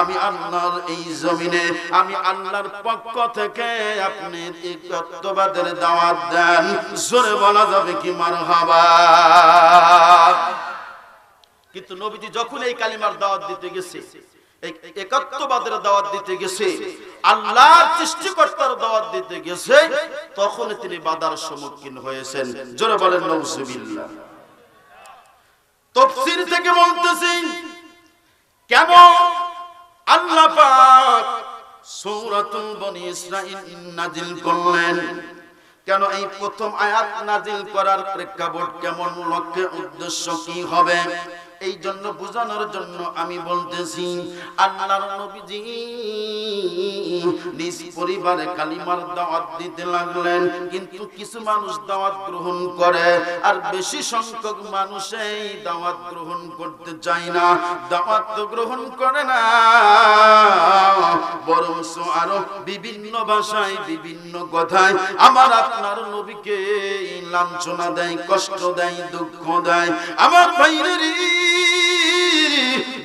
আমি আল্লাহর এই জমিনে, আমি আল্লাহর পক্ষ থেকে আপনি একত্ববাদের দাওয়াত দেন। জোরে বলা যাবে কি মারহাবা? কিন্তু নবীজি যখন এই কালিমার দাওয়াত দিতে গেছে একাত্মবাদের দাওয়াত দিতে গেছে, আল্লাহর সৃষ্টিকর্তার দাওয়াত দিতে গেছে, তখন তিনি বাধার সম্মুখীন হয়েছেন। জোরে বলেন নৌসুবিল্লাহ তফসির থেকে বলতেছি কেন আল্লাহ পাক সূরাতুল বনি ইসরাঈল নাজিল করলেন। কেন এই প্রথম আয়াত নাজিল করার প্রেক্ষাপট কেমন? লক্ষ্যে উদ্দেশ্য কি হবে? এই জন্য বোঝানোর জন্য আমি বলতেছি, আল্লাহর নবীজি নিজ পরিবারে কালিমার দাওয়াত দিতে লাগলেন, কিন্তু কিছু মানুষ দাওয়াত গ্রহণ করে আর বেশি সংখ্যক মানুষ এই দাওয়াত গ্রহণ করতে চায় না। দাওয়াত তো গ্রহণ করে না বরং আরও বিভিন্ন ভাষায়, বিভিন্ন কথায় আমার আপনার নবীকে লাঞ্ছনা দেয়, কষ্ট দেয়, দুঃখ দেয়, আমার ভাইরেরই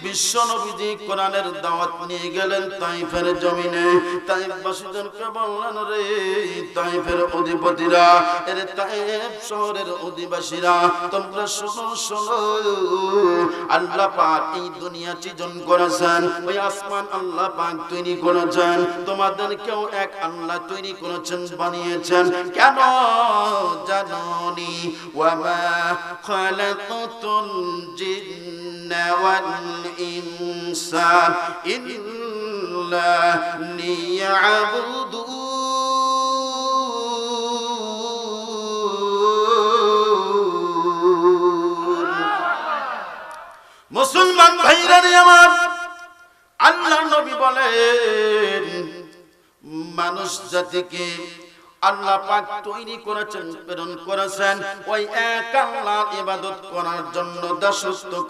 বিশ্ব নবীজি কোরআনের দাওয়াত নিয়ে গেলেন তাইফের জমিনে। তাইফবাসীদেরকে বললেন, রে তাইফের অধিপতিরা, এর তাইফ শহরের অধিবাসীরা, তোমরা শোনো শোনো। আল্লাহ পাক এই দুনিয়া সৃজন করেছেন। ওই আসমান আল্লাহ পাক তৈরি করেছেন। তোমাদের কেউ এক আল্লাহ তৈরি করেছেন, বানিয়েছেন। কেন জাননি? ওয়ামা খালাকাতুল জিন্না ওয়াল ইনসা ইল্লা লিয়াবুদুন মুসলমান ভাইরা আমার আল্লাহ নবী বলেন মানুষ জাতিকে আল্লাহ পাক তৈরি করেছেন, প্রেরণ করেছেন। ওই এক আল্লাহর ইবাদত করার জন্য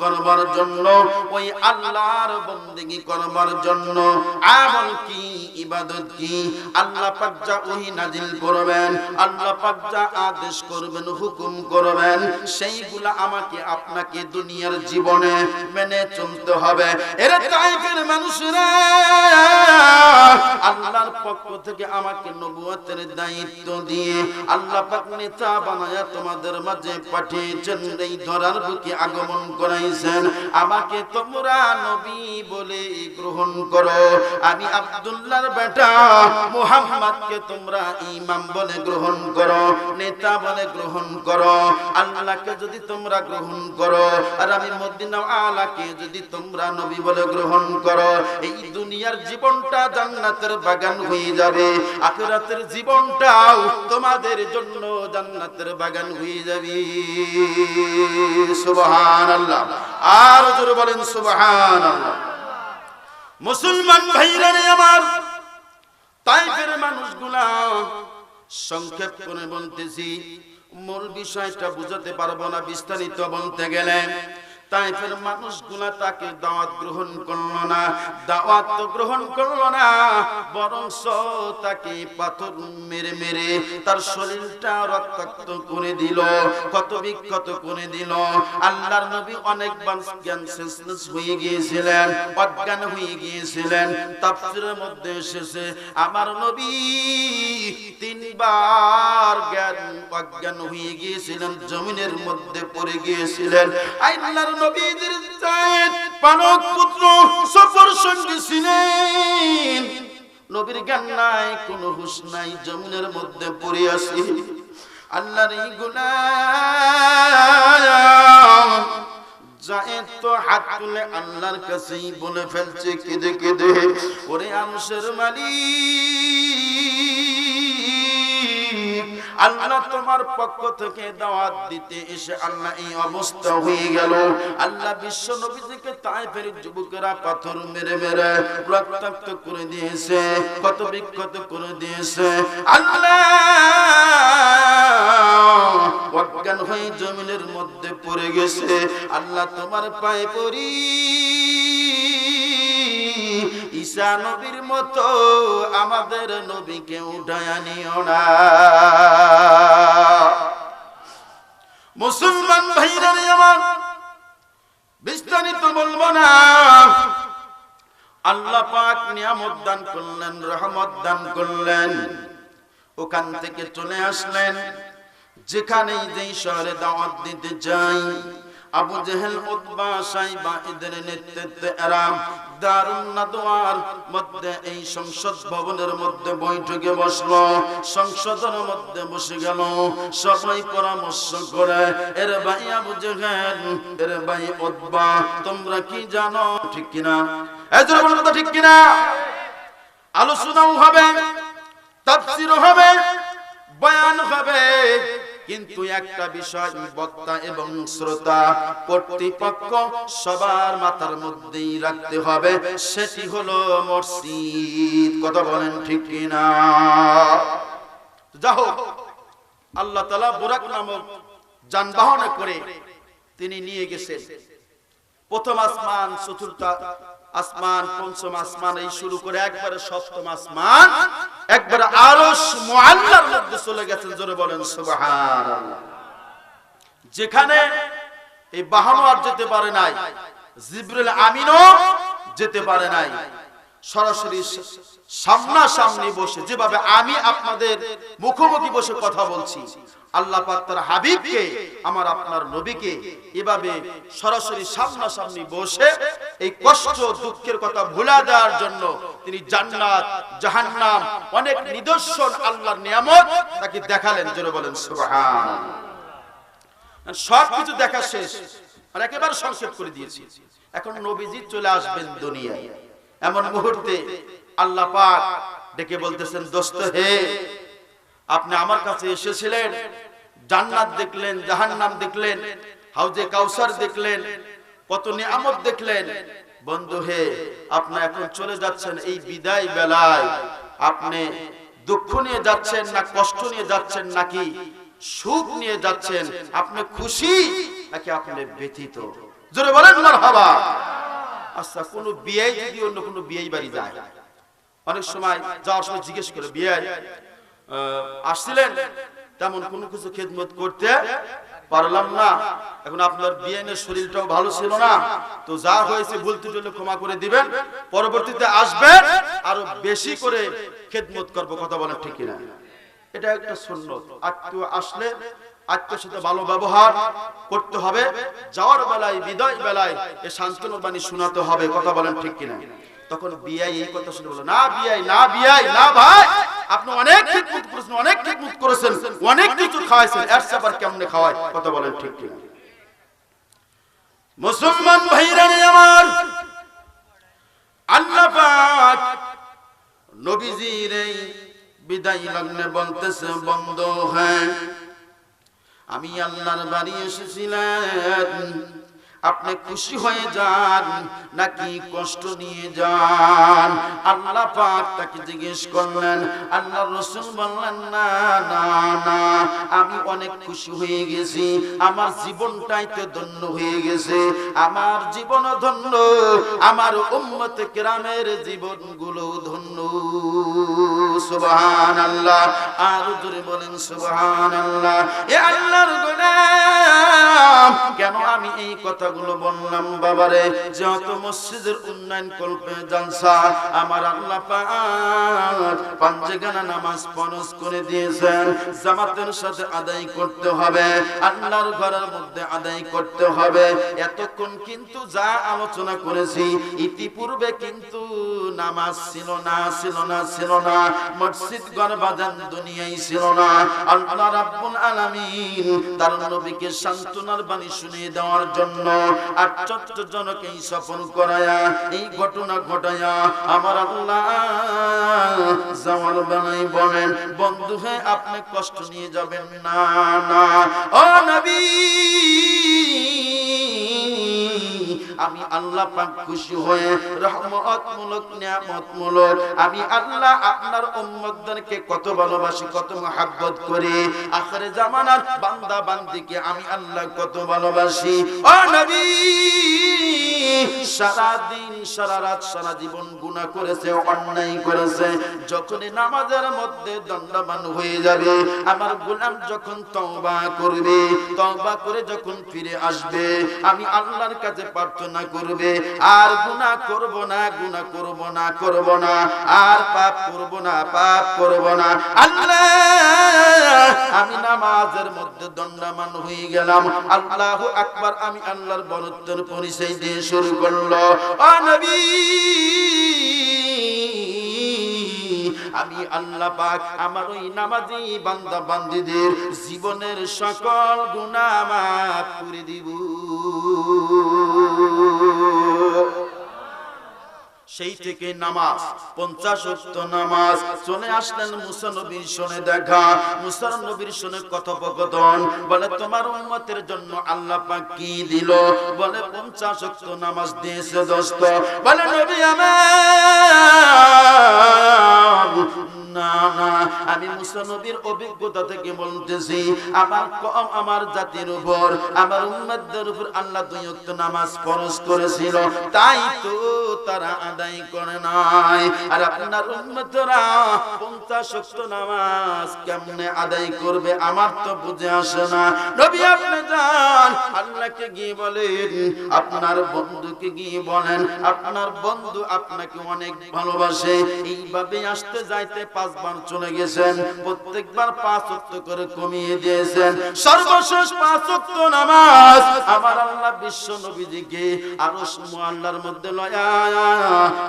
করবার জন্য, ওই আল্লাহর বন্দেগি করবার জন্য। আমল কি, ইবাদত কি? আল্লাহ পাক যা নাজিল করবেন, আল্লাহ পাক যা আদেশ করবেন, হুকুম করবেন, সেইগুলা আমাকে, আপনাকে দুনিয়ার জীবনে মেনে চলতে হবে। এর তাইফের মানুষরা, আল্লাহর পক্ষ থেকে আমাকে নবুয়তের দায়িত্ব দিয়ে আল্লাহ পাক নেতা তোমাদের মাঝে পাঠিয়েছেন। এই ধরার বুকে আগমন করাইছেন। আমাকে তোমরা নবী বলে গ্রহণ করো। আমি আব্দুল্লাহর বেটা তোমরা ইমাম বলে গ্রহণ করো, নেতা বলে গ্রহণ করো, আল্লাহকে যদি তোমরা গ্রহণ করো, আর আমি মদিনা আলাকে যদি তোমরা নবী বলে গ্রহণ করো, এই দুনিয়ার জীবনটা জান্নাতের বাগান হয়ে যাবে, আখিরাতের জীবনটাও তোমাদের জন্য জান্নাতের বাগান হয়ে যাবে। আর জোরে বলেন মুসলমান ভাইরা রে আমার, তাইফের মানুষগুলা, সংক্ষেপ করে বলতেছি, মূল বিষয়টা বুঝাতে পারব না, বিস্তারিত বলতে গেলে। তাইফের মানুষগুলা তাকে দাওয়াত গ্রহণ করল না। দাওয়াত তো গ্রহণ করল না বরং তাকে পাথর মেরে মেরে তার শরীরটা রক্তাক্ত করে দিল কত বিক্ষত করে দিল। আল্লাহর নবী অনেক জ্ঞান শেষনেস হয়ে গিয়েছিলেন, অজ্ঞান হয়ে গিয়েছিলেন, তাফসীরের মধ্যে এসেছে, আমার নবী তিনবার জ্ঞান অজ্ঞান হয়ে গিয়েছিলেন, জমিনের মধ্যে পড়ে গিয়েছিলেন। আল্লাহর নবীদের পালক পুত্র সফর সঙ্গী ছিলেন। নবীর জ্ঞান নাই, কোন হুশ নাই, জমিনের মধ্যে পড়ে আসি আল্লাহর গোলাম জায়েদ তো হাত তুলে আল্লাহর কাছেই বলে ফেলছে, কেঁদে কেঁদে, ওরে আনুষের মালিক আল্লাহ তোমার পক্ষ থেকে দাওয়াত দিতে এসে আল্লাহ এই অবস্থা হয়ে গেল। আল্লাহ বিশ্ব নবীজিকে তাইফের যুবকেরা পাথর মেরে মেরে রক্তাক্ত করে দিয়েছে কত বিক্ষত করে দিয়েছে। আল্লাহ অজ্ঞান হয়ে জমিনের মধ্যে পড়ে গেছে। আল্লাহ তোমার পায়ে পড়ি ঈসা নবীর মতো আমাদের নবীকে উঠায় নিও না। মুসলমান ভাইরা আমার, বিস্তারিত বলব না। আল্লাহ পাক নিয়ামত দান করলেন, রহমত দান করলেন। ওখান থেকে চলে আসলেন, যেখানেই যেই শহরে দাওয়াত দিতে যাই আবু জেহেল উতবা সাইবা এদের নেতৃত্বে এরা দারুণ মধ্যে এই সংসদ ভবনের মধ্যে বৈঠকে বসল। সংসদের মধ্যে বসে গেল। সবাই পরামর্শ করে, এর ভাই আবু জেহেল, এর ভাই উতবা, তোমরা কি জানো? ঠিক কিনা? বলো কথা ঠিক কিনা? আলোচনাও হবে, তাফসিরও হবে, বয়ান হবে। কিন্তু একটা বিষয়, বক্তা এবং শ্রোতা কর্তৃপক্ষ সবার মাথার মধ্যেই রাখতে হবে, সেটি হলো মসজিদ। কথা বলেন ঠিক কিনা? যা হোক, আল্লাহ তালা বুরাক নামক যানবাহনে করে তিনি নিয়ে গেছেন। প্রথম আসমান, চতুর্থ আসমান, পঞ্চম আসমান, এই শুরু করে একবারে সপ্তম আসমান, একবারে আরশ মুআল্লার মধ্যে চলে গেছেন, জোরে বলেন, সুবহানাল্লাহ। যেখানে এই বাহানো আর যেতে পারে নাই জিব্রিল আমিনও যেতে পারে নাই। সরাসরি সামনা সামনাসামনি বসে, যেভাবে আমি আপনাদের মুখোমুখি বসে কথা বলছি আল্লাহ পাক হাবিবকে, আমার আপনার নবীকে এভাবে সরাসরি সামনাসামনি বসে এই কষ্ট, দুঃখের কথা ভুলা দেওয়ার জন্য তিনি জান্নাত, জাহান্নাম, অনেক নিদর্শন আল্লাহর নিয়ামত তাকে দেখালেন। বলেন, সুবহানাল্লাহ। সব কিছু দেখা শেষ, আর একেবারে সংক্ষেপ করে দিয়েছি। এখন নবীজি চলে আসবেন দুনিয়ায়। এমন মুহূর্তে আল্লাহ পাক ডেকে বলতেছেন, দোস্ত হে আপনি আমার কাছে এসেছিলেন, জান্নাত দেখলেন, জাহান্নাম দেখলেন, হাউজে কাউসার দেখলেন, কত নিয়ামত দেখলেন। বন্ধু হে, আপনি এখন চলে যাচ্ছেন এই বিদায় বেলায়। আপনি দুঃখ নিয়ে যাচ্ছেন না কষ্ট নিয়ে যাচ্ছেন নাকি সুখ নিয়ে যাচ্ছেন? আপনি খুশি নাকি আপনি ব্যথিত? জোরে বলেন, মারহাবা। আচ্ছা কোন বিয়ে যদি অন্য কোন বিয়ে বাড়ি যায়? অনেক সময় যাওয়ার সময় জিজ্ঞেস করে, বিয়ে? আসছিলেন? তেমন কোনো কিছু খেদমত করতে পারলাম না। এখন আপনার বিয়েনের শরীরটাও ভালো ছিল না। তো যা হয়েছে বলতে চলে ক্ষমা করে দিবেন। পরবর্তীতে আসবেন আরও বেশি করে খেদমত করব, কথা বলেন ঠিক কিনা। এটা একটা সুন্নত। আত্মীয় আসলে আত্মীয় সাথে ভালো ব্যবহার করতে হবে। যাওয়ার বেলায়, বিদায় বেলায় এ শান্তনুর বাণী শোনাতে হবে, কথা বলেন ঠিক কিনা। তখন বিয়াই এই কথা শুনে বলো না বিয়াই না বিয়াই না ভাই। আপনি অনেক খিদমত করেছেন, অনেক খিদমত করেছেন, অনেক কিছু খাওয়াইছেন, এর সাবার কেমনে খাওয়ায়? কথা বলেন ঠিক কিনা। মুসলমান ভাইরানি আমার আল্লাহ পাক নবীজির এই বিদায় লগ্নে বলতেছে, বন্ধ হ্যাঁ আমি আল্লাহর বাড়ি এসেছিলেন আপনি খুশি হয়ে যান, নাকি কষ্ট নিয়ে যান? আল্লাহ পাক তাকে জিজ্ঞেস করলেন, আল্লাহ রসুল বললেন, না না না, আমি অনেক খুশি হয়ে গেছি। আমার জীবনটাই তো ধন্য হয়ে গেছে। আমার জীবন ধন্য, আমার উম্মত গ্রামের জীবনগুলো ধন্য। সুবহান আল্লাহ আর জোরে বলেন সুবহান আল্লাহ এ আল্লাহর গোলাম, কেন আমি এই কথাগুলো বললাম, বাবারে যত মসজিদের উন্নয়ন কল্পে জালসা, আমার আল্লাহ পাঞ্জেগানা নামাজ ফরজ করে দিয়েছেন। জামাতের সাথে আদায় করতে হবে, আল্লাহর ঘরের মধ্যে আদায় করতে হবে। এতক্ষণ কিন্তু যা আলোচনা করেছি, ইতিপূর্বে কিন্তু নামাজ ছিল না ছিল না ছিল না। মসজিদ ঘর বাজান দুনিয়ায় ছিল না। আল্লাহ রাব্বুল আলামিন তার নবীকে সান্ত্বনার বাণী শুনিয়ে দেওয়ার জন্য আশ্চর্যজনক এই সফল করায়া, এই ঘটনা ঘটায়া আমার আল্লাহ জামাল বানাই বলেন, বন্ধু হয়ে আপনি কষ্ট নিয়ে যাবেন না না। ও নবী! আমি আল্লাহ পাক খুশি হয়ে রহমতমূলক, নিয়ামতমূলক আমি আল্লাহ আপনার উম্মতদেরকে কত ভালোবাসি, কত মহাব্বত করি। আখরে জামানার বান্দা বান্দিকে আমি আল্লাহ কত ভালোবাসি। ও নবী! সারা দিন সারা রাত সারা জীবন গুনাহ করেছে, অন্যায় করেছে। যখনই নামাজের মধ্যে দণ্ডবান হয়ে যাবে, আমার গোলাম যখন তওবা করবে, তওবা করে যখন ফিরে আসবে, আমি আল্লাহর কাছে প্রার্থনা করবে, আর গুনাহ করব না, গুনাহ করব না করব না, আর পাপ করব না, পাপ করব না। আল্লাহ, আমি নামাজের মধ্যে দণ্ডমান হয়ে গেলাম। আল্লাহু আকবার, আমি আল্লাহর বরত্বের পরিচয় দিয়ে অনবী আমি আল্লাহ পাক আমার ওই নামাজি বান্দা বান্দিদের জীবনের সকল গুণা মাফ করে দিব। সেই থেকে নামাজ, পঞ্চাশ নামাজ। চলে আসলেন মুসানবীর শোনে দেখা। মুসানবীর শোনে কথোপকথন। বলে, তোমার উম্মতের জন্য আল্লাহ কি দিল? বলে, পঞ্চাশ অক্ত নামাজ দিয়েছে, দোস্ত। বলে, নবী আমার আমি মুসা অভিজ্ঞতা থেকে বলতেছি, আমার কম আমার জাতির উপর, আমার উম্মতদের উপর আল্লাহ দুই ওয়াক্ত নামাজ ফরজ করেছিল, তাই তো তারা আদায় করে নাই। আর আপনার উম্মতরা 50 ওয়াক্ত নামাজ কেমনে আদায় করবে আমার তো বুঝে আসে না। নবী আপনি যান, আল্লাহকে গিয়ে বলেন, আপনার বন্ধুকে গিয়ে বলেন, আপনার বন্ধু আপনাকে অনেক ভালোবাসে, এইভাবে আসতে যাইতে পাঁচবার চলে গেছেন, প্রত্যেকবার পাঁচ করে কমিয়ে দিয়েছেন। সর্বশেষ পাঁচ নামাজ আমার আল্লাহ বিশ্ব নবীজিকে আরও আল্লাহর মধ্যে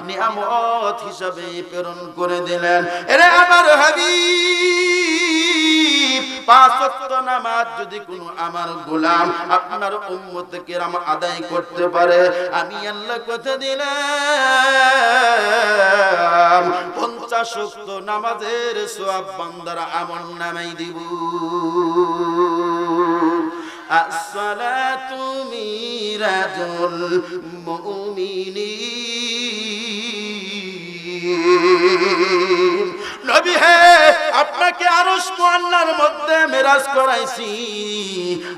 নিয়ামত হিসাবে প্রেরণ করে দিলেন। এরে আমার হাবিব! ওয়াক্ত নামাজ যদি কোনো আমার গোলাম আপনার উম্মত কেরাম আদায় করতে পারে আমি আল্লাহ কথা দিলাম পঞ্চাশ ওয়াক্ত নামাজের সোয়াব বান্দার আমল নামাই দিব الصلاة ميراج المؤمنين নবী হে, আপনাকে আরশ মুআল্লার মধ্যে মেরাজ করাইছি।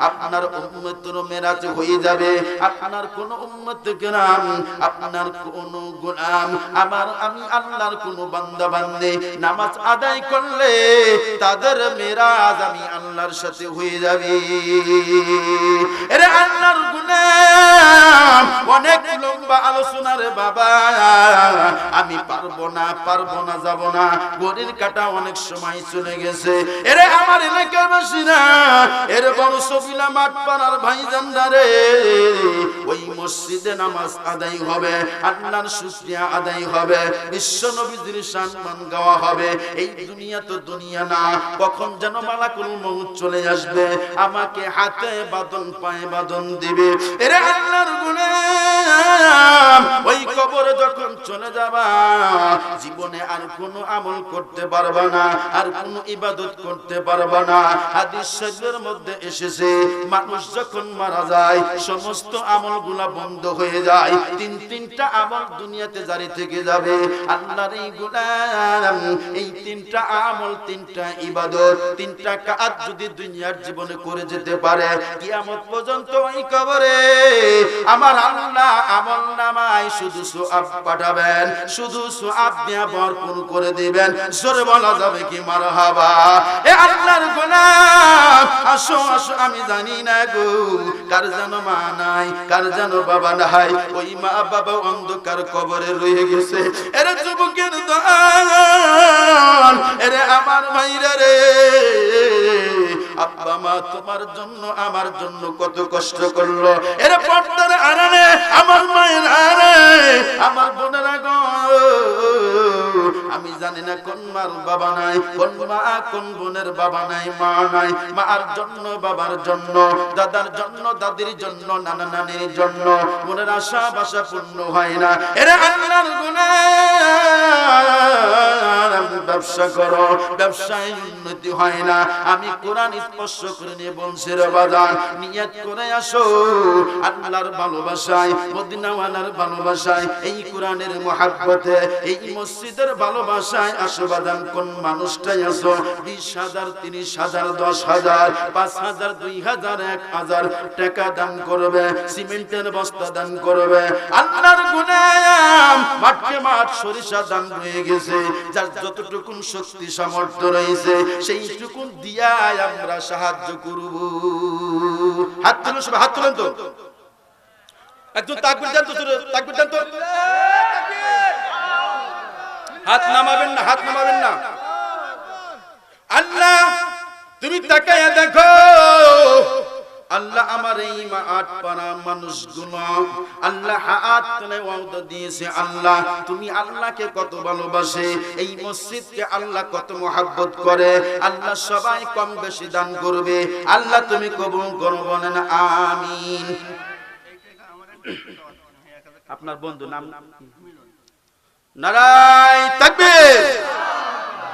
আপনার উম্মতের মেরাজ হয়ে যাবে। আপনার কোন উম্মত গ্রাম আপনার কোন গোলাম, আমার আমি আল্লাহর কোন বান্দা বান্দে নামাজ আদায় করলে তাদের মেরাজ আমি আল্লাহর সাথে হয়ে যাবে। এরে আল্লাহর গুনাম অনেক লম্বা আলোচনা রে বাবা, আমি পারব না পারব না, যাব না। গড়ির কাটা অনেক সময় চলে গেছে। এরে আমার এলাকার বাসীরা, এর বড় সবিলা মাঠ পাড়ার ভাই জান্দারে ওই মসজিদে নামাজ আদায় হবে, আল্লাহর শুকরিয়া আদায় হবে, বিশ্ব নবীদের সম্মান গাওয়া হবে। এই দুনিয়া তো দুনিয়া না, কখন যেন মালাকুল মউত চলে আসবে, আমাকে হাতে বাদন পায়ে বাদন দিবে। এরে আল্লাহর গুনাম ওই কবরে যখন চলে যাবা, জীবনে আর কোনো আমল করতে পারবা না, আর কোনো ইবাদত করতে পারবা না। হাদিস শরীফের মধ্যে এসেছে, মানুষ যখন মারা যায়, সমস্ত আমলগুলা বন্ধ হয়ে যায়, তিন তিনটা আমল দুনিয়াতে জারি থেকে যাবে। আল্লাহর এই গোলাম, এই তিনটা আমল, তিনটা ইবাদত, তিনটা কাজ যদি দুনিয়ার জীবনে করে যেতে পারে, কিয়ামত পর্যন্ত ওই কবরে আমার আল্লাহ আমল নামায় শুধু সুআব পাঠাবেন, শুধু সুআব দিয়া ভরপুর করে দিবেন। জোরে বলা যাবে কি মারহাবা? এ আল্লাহর গোলাম, আসো আসো, আমি জানি না গো, কার জানো মা নাই, কার জানো বাবা নাই। ওই মা বাবা অন্ধকার কবরে রয়ে গেছে। এরে যুবকের দল, এরে আমার ভাইরা রে। আব্বা মা, তোমার জন্য, আমার জন্য কত কষ্ট করল। এরে পর্দার আড়ালে, আমার মায়ের আড়ে আমার বোনেরা গো আমি জানি না কোন মার বাবা নাই, কোন মা, কোন বোনের বাবা নাই, মা নাই। মার জন্য, বাবার জন্য, দাদার জন্য, দাদির জন্য, নানা নানির জন্য। মনের আশা, বাসা পূর্ণ হয় না। এরা আল্লাহর গুনাহ ব্যবসা করো, ব্যবসায় উন্নতি হয় না। আমি কোরআন স্পর্শ করে নিয়ে বলছি, রে বাজান নিয়ত করে আসো। আল্লাহর ভালোবাসায়, মদিনাওয়ালার ভালোবাসায়, এই কোরআনের মহাব্বতে, এই মসজিদের ভালোবাসায় আসো কোন মানুষটাই আসো বিশ হাজার, তিরিশ হাজার, দশ হাজার, পাঁচ হাজার, দুই হাজার, এক হাজার টাকা দান করবে, সিমেন্টের বস্তা দান করবে। আল্লাহর গুনাম মাঠকে মাঠ সরিষা দান হয়ে গেছে। যার যতটুকুন শক্তি সামর্থ্য রয়েছে, সেইটুকুন দিয়াই আমরা সাহায্য করব। হাত তুলুন সবাই, হাত তুলেন তো। একজন তাকবির দেন তো তাকবির দেন তো। হাত নামাবেন না, হাত নামাবেন না। আল্লাহ, তুমি তাকায়া দেখো। আল্লাহ আমার এই মা আট মানুষগুলো, আল্লাহ দিয়েছে, আল্লাহ, তুমি আল্লাহকে কত ভালোবাসে, এই মসজিদকে আল্লাহ কত করে, আল্লাহ সবাই কম বেশি দান করবে, আল্লাহ তুমি কবুল করো আমিন। আপনার বন্ধু নাম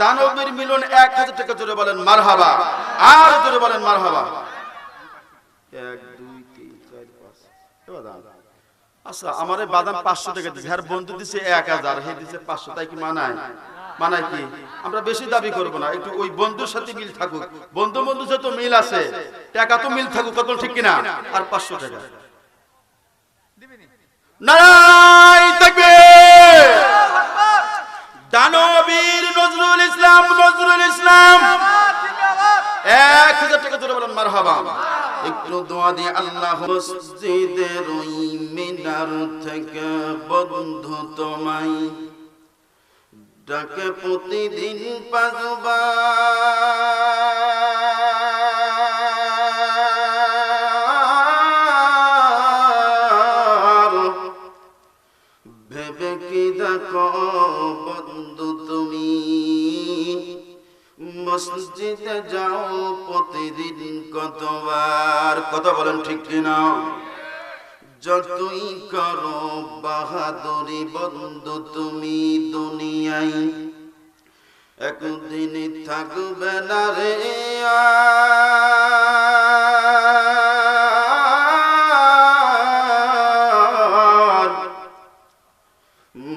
দানবীর মিলন এক হাজার টাকা জোরে বলেন মারহাবা আর জোরে বলেন মারহাবা এক দুই তিন চার পাঁচ আচ্ছা আমার বাদাম পাঁচশো টাকা দিচ্ছে আর বন্ধু দিচ্ছে এক হাজার হে দিচ্ছে পাঁচশো তাই কি মানায় মানায় কি আমরা বেশি দাবি করব না একটু ওই বন্ধুর সাথে মিল থাকুক বন্ধু বন্ধু তো মিল আছে টাকা তো মিল থাকুক কত ঠিক কিনা আর পাঁচশো টাকা নারাই থাকবে দানবীর নজরুল ইসলাম নজরুল ইসলাম। এক হাজার টাকা জোরে বলেন মার হবা একটু দোয়া দিয়ে আল্লাহ মসজিদের ওই মিনার থেকে বন্ধু তোমায় ডাকে প্রতিদিন পাগবার মসজিদে যাও, প্রতিদিন কতবার? কথা বলেন ঠিক কিনা? যতই করো, বাহাদুরি বন্ধু তুমি দুনিয়ায়। একদিন থাকবে না রে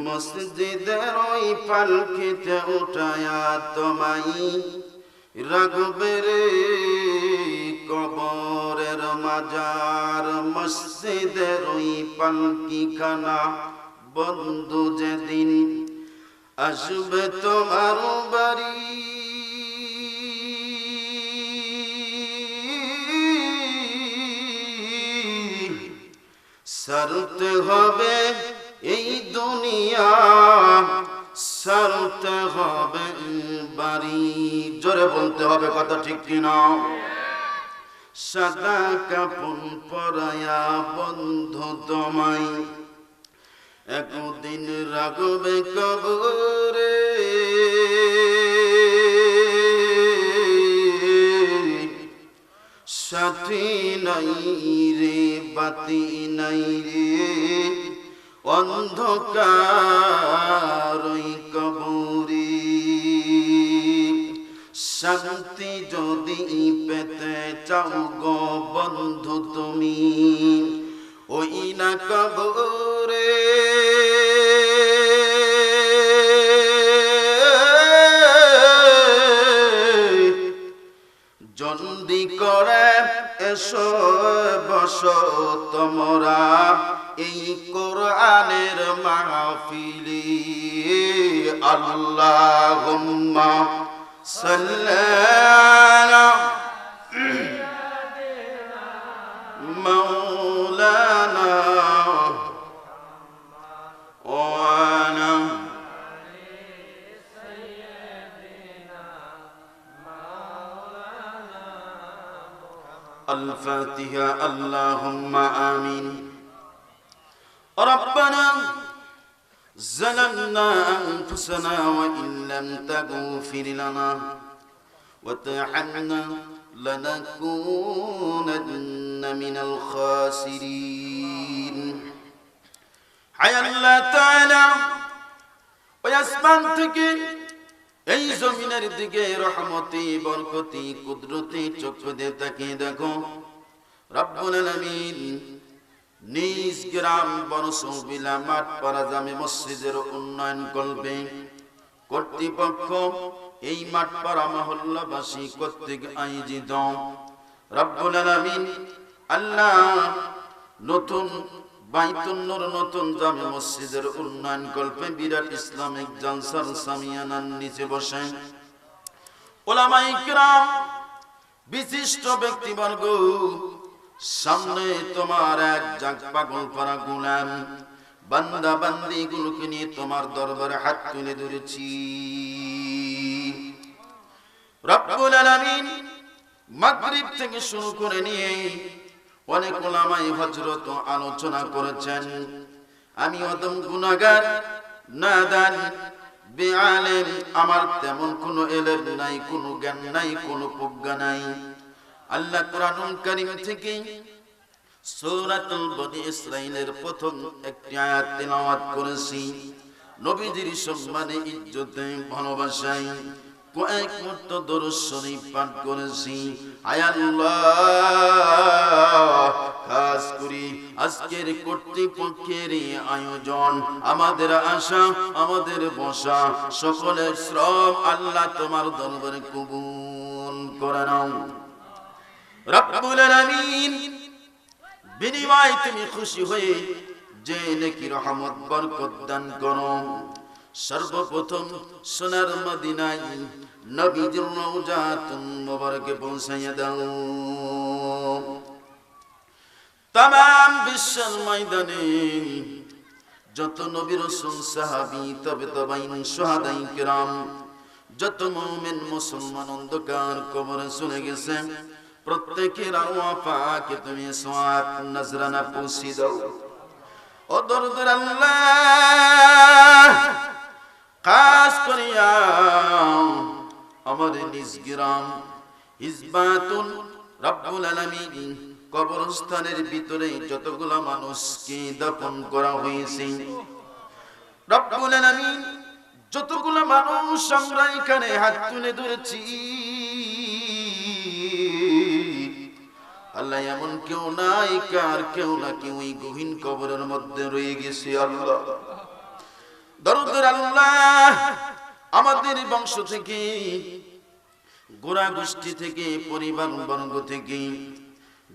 মসজিদের ওই পালকিতে উঠায়া তোমায় রাখবে রে কবরের মাজার মসজিদের ওই পালকিখানা বন্ধু যেদিন আসবে তোমার বাড়ি, সারতে হবে এই দুনিয়া। সারতে হবে বাড়ি জোরে বলতে হবে কথা ঠিক কিনা? সাদা কাপড় পরায়া বন্ধু তোমায়, একদিন রাগবে কবরে। সাথী নাই রে, বাতি নাই রে, অন্ধকার কবরে শান্তি যদি পেতে চাও গো বন্ধু তুমি, ওই না কবরে। জলদি করে এসো, বস তোমরা এই কোরআনের মাহফিলি। صلى على مولانا وعلى الفاتحة. اللهم آمين. ربنا ظلمنا أنفسنا وإن لم تغفر لنا وترحمنا لنكونن من الخاسرين حي الله تعالى ওই আসমান থেকে এই জমিনের দিকে রহমতি বরকতি কুদরতি চক্ষু দিয়ে তাকিয়ে দেখো রব্বুল আলামিন নিজ গ্রাম বনসবিলা মাঠ পাড়া জামে মসজিদের উন্নয়ন কল্পে কর্তৃপক্ষ এই মাঠ পাড়া মহল্লাবাসী কর্তৃক আয়োজিত। রব্বুল আলামিন আল্লাহ নতুন বাইতুন্নর নতুন জামে মসজিদের উন্নয়ন কল্পে বিরাট ইসলামিক জালসার সামিয়ানার নিচে বসে। ওলামাই কিরাম, বিশিষ্ট ব্যক্তিবর্গ সামনে তোমার এক জাগ পাগল করা গুলাম। বান্দা বান্দি গুলোকে নিয়ে তোমার দরবারে হাত তুলে ধরেছি। রব্বুল আলামিন মাগরিব থেকে শুরু করে নিয়ে অনেক ওলামাই হজরত আলোচনা করেছেন। আমি অদম গুনাগার নাদান, বেআলেম, আমার তেমন কোনো এলেম নাই, কোনো জ্ঞান নাই, কোনো প্রজ্ঞা নাই। আল্লাহ কোরআনুল কারীম থেকে সূরাতুল বনি ইসরাইলের প্রথম একটি আয়াত তেলাওয়াত করেছি। নবীজির সম্মানে, ইজ্জতে, ভালোবাসায় কয়েক মুহূর্ত পাঠ করেছি। আয়াল্লাহ খাস করি আজকের কর্তৃপক্ষের আয়োজন। আমাদের আশা, আমাদের বসা সকলের শ্রম আল্লাহ তোমার দরবারে কবুল করে নাও। রব্বুল আলামিন। বিনিময় তুমি খুশি হয়ে যে নাকি রহমত, বরকত দান করো। সর্বপ্রথম সোনার মদিনায় নবীজির রওজাতুন মুবারকে পৌঁছাইয়া দাও। তাম বিশ্বের ময়দানে যত নবী রাসূল, সাহাবী, তবে তবাইন সুহাদাই কিরাম, যত মুমিন মুসলমান অন্ধকার কবরে চলে গেছে। প্রত্যেকের আওয়াফাকে তুমি সোয়াব নজরানা পৌঁছি দাও। ও দরদের আল্লাহ খাস করিয়া আমার নিজ গ্রাম ইসবাতুল রব্বুল আলামিন, কবরস্থানের ভিতরে যতগুলা মানুষকে দাফন করা হয়েছে। রব্বুল আলামিন, যতগুলা মানুষ আমরা এখানে হাত তুলে ধরেছি আল্লাহ এমন কেউ নাই, কার কেউ না কেউ এই গহীন কবরের মধ্যে রয়ে গেছে আল্লাহ। দরদের আল্লাহ আমাদের বংশ থেকে, গোড়া গোষ্ঠী থেকে, পরিবার বর্গ থেকে,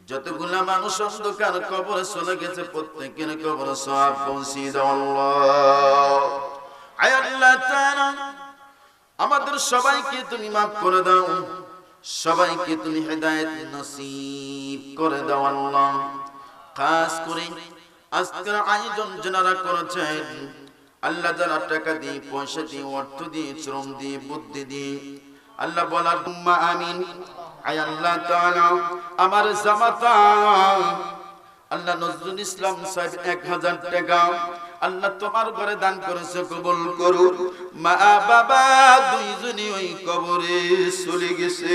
যতগুলা মানুষ অন্ধকার কবরে চলে গেছে, প্রত্যেকের কবর সব পৌঁছে দাও আল্লাহ। আয় আল্লাহ তাআলা, আমাদের সবাইকে তুমি মাফ করে দাও, সবাইকে তুমি হেদায়েত নসিব করে দাও আল্লাহ। খাস করে আজকের আয়োজন যারা করেছেন, আল্লাহ যারা টাকা দিয়ে, পয়সা দিয়ে, অর্থ দিয়ে, শ্রম দিয়ে, বুদ্ধি দিয়ে, আল্লাহ বলার উম্মা আমিন। আয় আল্লাহ তাআলা, আমার জামাতা। আল্লাহ নজরুল ইসলাম সাহেব, এক হাজার টাকা। আল্লাহ তোমার ঘরে দান করেছে, কবুল করুন মা বাবা দুইজনই ওই কবরে চলে গেছে।